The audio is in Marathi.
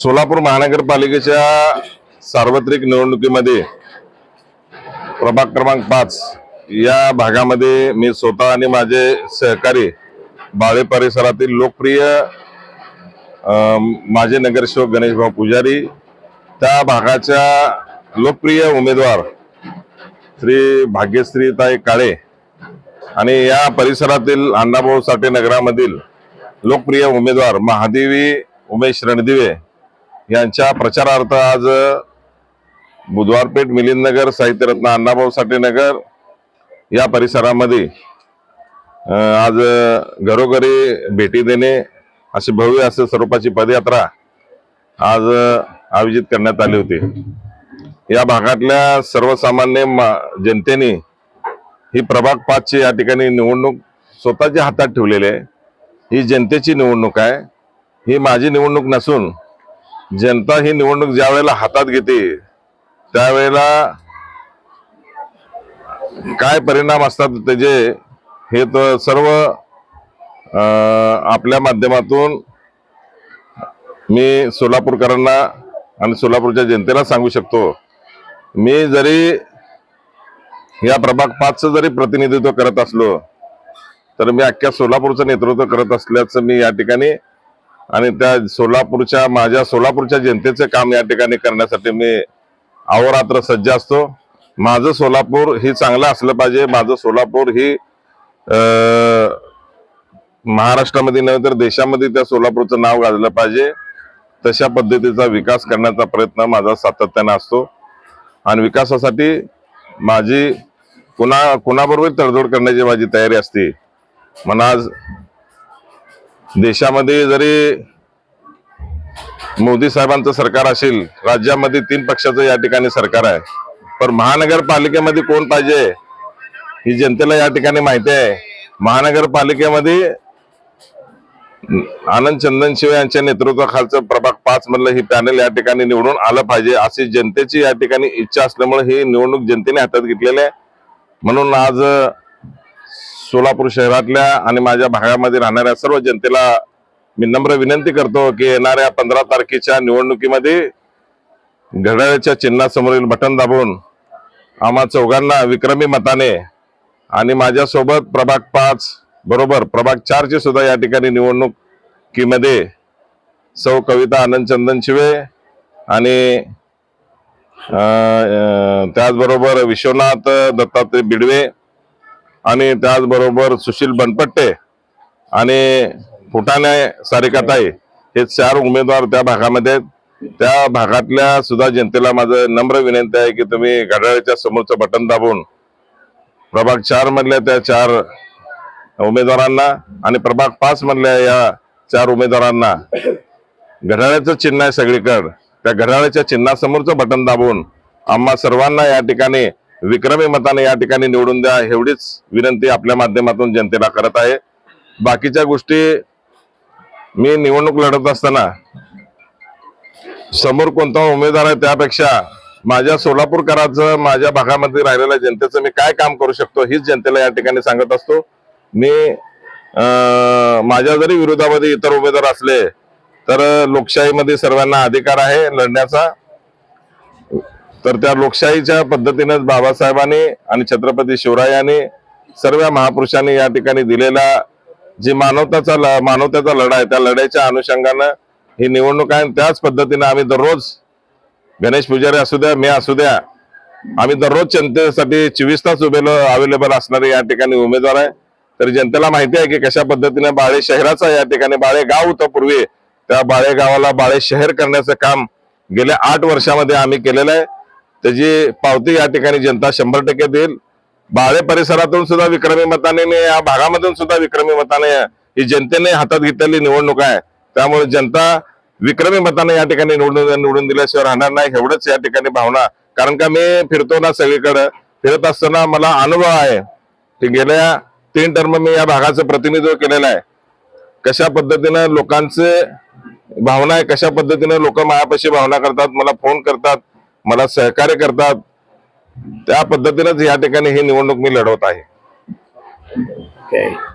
सोलापूर महानगरपालिकेच्या सार्वत्रिक निवडणुकीमध्ये प्रभाग क्रमांक पाच या भागामध्ये मी स्वतः आणि माझे सहकारी बाळे परिसरातील लोकप्रिय माझे नगरसेवक गणेशभाऊ पुजारी त्या भागाच्या लोकप्रिय उमेदवार श्री भाग्यश्रीताई काळे आणि या परिसरातील अण्णाभाऊ साठे नगरामधील लोकप्रिय उमेदवार महादेवी उमेश रणदिवे यांच्या प्रचारार्थ आज बुधवारपेठ मिलिंदनगर साहित्यरत्न अण्णाभाऊ साठे नगर या परिसरामध्ये आज घरोघरी भेटी देणे अशी भव्य असे स्वरूपाची पदयात्रा आज आयोजित करण्यात आली होती. या भागातल्या सर्वसामान्य मा- जनतेने ही प्रभाग पाचची या ठिकाणी निवडणूक स्वतःच्या हातात ठेवलेली आहे. ही जनतेची निवडणूक आहे. ही माझी निवडणूक नसून जनता ही निवडणूक ज्या वेळेला हातात घेते त्यावेळेला काय परिणाम असतात त्याचे हे तर सर्व आपल्या माध्यमातून मी सोलापूरकरांना आणि सोलापूरच्या जनतेला सांगू शकतो. मी जरी या प्रभाग पाचचं जरी प्रतिनिधित्व करत असलो तर मी अख्ख्या सोलापूरचं नेतृत्व करत असल्याचं मी या ठिकाणी आणि त्या सोलापूरच्या माझ्या सोलापूरच्या जनतेचे काम या ठिकाणी करण्यासाठी मी अहोरात्र सज्ज असतो. माझं सोलापूर ही चांगलं असलं पाहिजे. माझं सोलापूर ही महाराष्ट्रामध्ये नव्हे तर देशामध्ये त्या सोलापूरचं नाव गाजलं पाहिजे. तशा पद्धतीचा विकास करण्याचा प्रयत्न माझा सातत्यानं असतो. आणि विकासासाठी माझी कुणा कुणाबरोबर तडजोड करण्याची माझी तयारी असते. म्हणून आज देशामध्ये जरी मोदी साहेबांचं सरकार असेल राज्यामध्ये तीन पक्षाचं या ठिकाणी सरकार आहे. पण महानगरपालिकेमध्ये कोण पाहिजे ही जनतेला या ठिकाणी माहिती आहे. महानगरपालिकेमध्ये आनंद चंदनशिव यांच्या नेतृत्वाखालचं प्रभाग पाच मधलं ही पॅनल या ठिकाणी निवडून आलं पाहिजे अशी जनतेची या ठिकाणी इच्छा असल्यामुळे ही निवडणूक जनतेने हातात घेतलेली आहे. म्हणून आज सोलापूर शहरातल्या आणि माझ्या भागामध्ये राहणाऱ्या सर्व जनतेला मी नम्र विनंती करतो की येणाऱ्या पंधरा तारखेच्या निवडणुकीमध्ये घड्याळ्याच्या चिन्हासमोरील बटन दाबून आम्हा चौघांना विक्रमी मताने आणि माझ्यासोबत प्रभाग पाच बरोबर प्रभाग चारची सुद्धा या ठिकाणी निवडणुकीमध्ये सौ कविता आनंद चंदन शिवे आणि त्याचबरोबर विश्वनाथ दत्तात्रय बिडवे आणि त्याचबरोबर सुशील बनपट्टे आणि फुटाणे सारिकाताई हे चार उमेदवार त्या भागामध्ये आहेत. त्या भागातल्या सुद्धा जनतेला माझं नम्र विनंती आहे की तुम्ही घड्याळाच्या समोरचं बटन दाबून प्रभाग चार मधल्या त्या चार उमेदवारांना आणि प्रभाग पाच मधल्या या चार उमेदवारांना घड्याळाचं चिन्ह आहे सगळीकडं त्या घड्याळाच्या चिन्हासमोरचं बटन दाबून आम्हा सर्वांना या ठिकाणी विक्रमी मताने या ठिकाणी निवडून द्या एवढीच विनंती आपल्या माध्यमातून जनतेला करत आहे. बाकीच्या गोष्टी मी निवडणूक लढत असताना समोर कोणता उमेदवार आहे त्यापेक्षा माझ्या सोलापूरकरांचं माझ्या भागामध्ये राहिलेल्या जनतेचं मी काय काम करू शकतो हीच जनतेला या ठिकाणी सांगत असतो. मी माझ्या जरी विरोधामध्ये इतर उमेदवार असले तर लोकशाहीमध्ये सर्वांना अधिकार आहे लढण्याचा. तर त्या लोकशाहीच्या पद्धतीनेच बाबासाहेबांनी आणि छत्रपती शिवरायांनी सर्व महापुरुषांनी या ठिकाणी दिलेला जी मानवताचा ल- मानवतेचा लढा आहे त्या लढाईच्या अनुषंगानं ही निवडणूक आहे. त्याच पद्धतीनं आम्ही दररोज गणेश पुजारी असू द्या मी असू द्या आम्ही दररोज जनतेसाठी चोवीस तास उभेलो अवेलेबल असणारे या ठिकाणी उमेदवार आहे. तर जनतेला माहिती आहे की कशा पद्धतीने बाळे शहराचा या ठिकाणी बाळे गाव होतं पूर्वी त्या बाळे गावाला बाळे शहर करण्याचं काम गेल्या आठ वर्षामध्ये आम्ही केलेलं आहे. त्याची पावती या ठिकाणी जनता शंभर टक्के देईल. बाळे परिसरातून सुद्धा विक्रमी मताने या भागामधून सुद्धा विक्रमी मताने ही जनतेने हातात घेतलेली निवडणूक आहे. त्यामुळे जनता विक्रमी मताने या ठिकाणी निवडून निवडून दिल्याशिवाय राहणार नाही. एवढंच या ठिकाणी भावना. कारण का मी फिरतो ना सगळीकडे. फिरत असताना मला अनुभव आहे की गेल्या तीन टर्म मी या भागाचं प्रतिनिधित्व केलेलं आहे. कशा पद्धतीनं लोकांचे भावना आहे कशा पद्धतीनं लोक मायापाशी भावना करतात मला फोन करतात मला सहकार्य करतात त्या पद्धतीनेच या ठिकाणी ही निवडणूक मी लढवत आहे Okay.